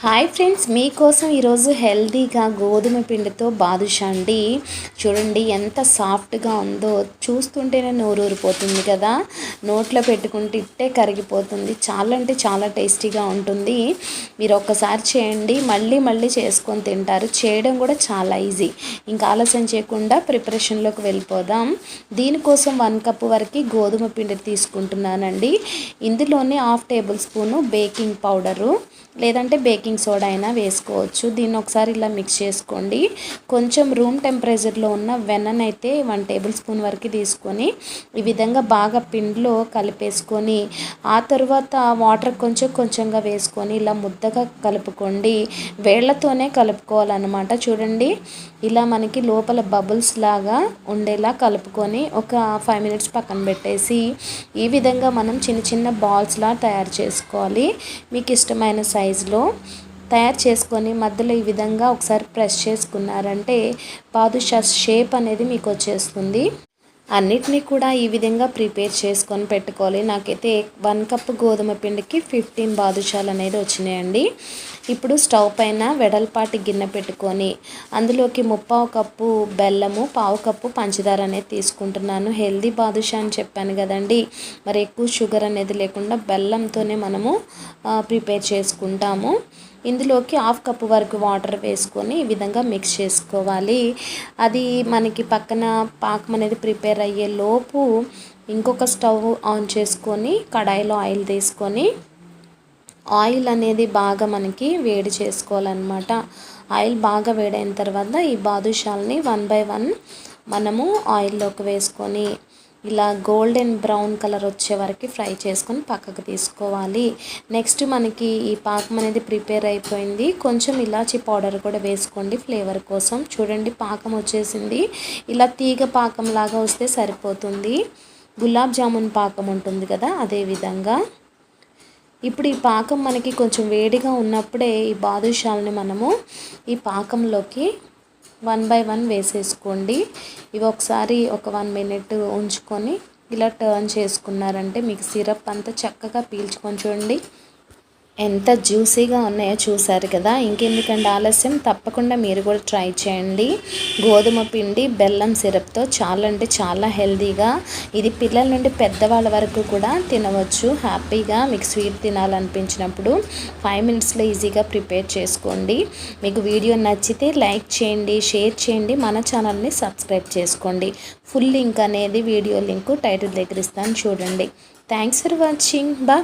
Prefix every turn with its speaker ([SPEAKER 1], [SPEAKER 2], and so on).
[SPEAKER 1] Hi friends మీకోసం ఈరోజు హెల్దీగా గోధుమ పిండితో బాదుషా అండి. చూడండి ఎంత సాఫ్ట్గా ఉందో. చూస్తుంటేనే నోరూరిపోతుంది కదా. నోట్లో పెట్టుకుంటే ఇట్టే కరిగిపోతుంది. చాలా అంటే చాలా టేస్టీగా ఉంటుంది. మీరు ఒక్కసారి చేయండి. మళ్ళీ మళ్ళీ చేసుకొని తింటారు. చేయడం కూడా చాలా ఈజీ. ఇంకా ఆలస్యం చేయకుండా ప్రిపరేషన్లోకి వెళ్ళిపోదాం. దీనికోసం వన్ కప్ వరకు గోధుమ పిండి తీసుకుంటున్నానండి. ఇందులోనే half table spoon baking powder లేదంటే బేకింగ్ సోడా అయినా వేసుకోవచ్చు. దీన్ని ఒకసారి ఇలా మిక్స్ చేసుకోండి. కొంచెం రూమ్ టెంపరేచర్లో ఉన్న వెన్నన్ అయితే వన్ టేబుల్ స్పూన్ వరకు తీసుకొని ఈ విధంగా బాగా పిండిలో కలిపేసుకొని ఆ తర్వాత వాటర్ కొంచెం కొంచెంగా వేసుకొని ఇలా ముద్దగా కలుపుకోండి. వేళ్ళతోనే కలుపుకోవాలన్నమాట. చూడండి ఇలా మనకి లోపల బబుల్స్ లాగా ఉండేలా కలుపుకొని ఒక ఫైవ్ మినిట్స్ పక్కన పెట్టేసి ఈ విధంగా మనం చిన్న చిన్న బాల్స్లా తయారు చేసుకోవాలి. మీకు ఇష్టమైన సైజులో తయారు చేసుకొని మధ్యలో ఈ విధంగా ఒకసారి ప్రెస్ చేసుకున్నారంటే బాదుషా షేప్ అనేది మీకు వచ్చేస్తుంది. అన్నిటినీ కూడా ఈ విధంగా ప్రిపేర్ చేసుకొని పెట్టుకోవాలి. నాకైతే వన్ కప్ గోధుమ పిండికి ఫిఫ్టీన్ బాదుషాలు అనేది వచ్చినాయండి. ఇప్పుడు స్టవ్ పైన వెడల్పాటి గిన్నె పెట్టుకొని అందులోకి ముప్పావు కప్పు బెల్లము పావు కప్పు పంచదార అనేది తీసుకుంటున్నాను. హెల్దీ బాదుషా అని చెప్పాను కదండి. మరి ఎక్కువ షుగర్ అనేది లేకుండా బెల్లంతోనే మనము ప్రిపేర్ చేసుకుంటాము. ఇందులోకి హాఫ్ కప్ వరకు వాటర్ వేసుకొని ఈ విధంగా మిక్స్ చేసుకోవాలి. అది మనకి పక్కన పాకం అనేది ప్రిపేర్ అయ్యే లోపు ఇంకొక స్టవ్ ఆన్ చేసుకొని కడాయిలో ఆయిల్ తీసుకొని ఆయిల్ అనేది బాగా మనకి వేడి చేసుకోవాలన్నమాట. ఆయిల్ బాగా వేడైన తర్వాత ఈ బాదుషాల్ని వన్ బై వన్ మనము ఆయిల్లోకి వేసుకొని ఇలా గోల్డెన్ బ్రౌన్ కలర్ వచ్చే వరకు ఫ్రై చేసుకొని పక్కకు తీసుకోవాలి. నెక్స్ట్ మనకి ఈ పాకం అనేది ప్రిపేర్ అయిపోయింది. కొంచెం ఇలాచి పౌడర్ కూడా వేసుకోండి ఫ్లేవర్ కోసం. చూడండి పాకం వచ్చేసింది. ఇలా తీగ పాకం లాగా వస్తే సరిపోతుంది. గులాబ్ జామున్ పాకం ఉంటుంది కదా అదే విధంగా. ఇప్పుడు ఈ పాకం మనకి కొంచెం వేడిగా ఉన్నప్పుడే ఈ బాదుషాలని మనము ఈ పాకంలోకి వన్ బై వన్ వేసేసుకోండి. ఇవి ఒకసారి ఒక వన్ మినిట్ ఉంచుకొని ఇలా టర్న్ చేసుకున్నారంటే మీకు సిరప్ అంతా చక్కగా పీల్చుకొని చూడండి. ఎంత జ్యూసీగా ఉన్నాయో చూసారు కదా. ఇంకెందుకండి ఆలస్యం. తప్పకుండా మీరు కూడా ట్రై చేయండి. గోధుమ పిండి బెల్లం సిరప్తో చాలా అంటే చాలా హెల్తీగా ఇది పిల్లల నుండి పెద్దవాళ్ళ వరకు కూడా తినవచ్చు. హ్యాపీగా మీకు స్వీట్ తినాలనిపించినప్పుడు ఫైవ్ మినిట్స్లో ఈజీగా ప్రిపేర్ చేసుకోండి. మీకు వీడియో నచ్చితే లైక్ చేయండి షేర్ చేయండి మన ఛానల్ని సబ్స్క్రైబ్ చేసుకోండి. ఫుల్ లింక్ అనేది వీడియో లింక్ టైటిల్ దగ్గర ఇస్తాను చూడండి. Thanks for watching. బా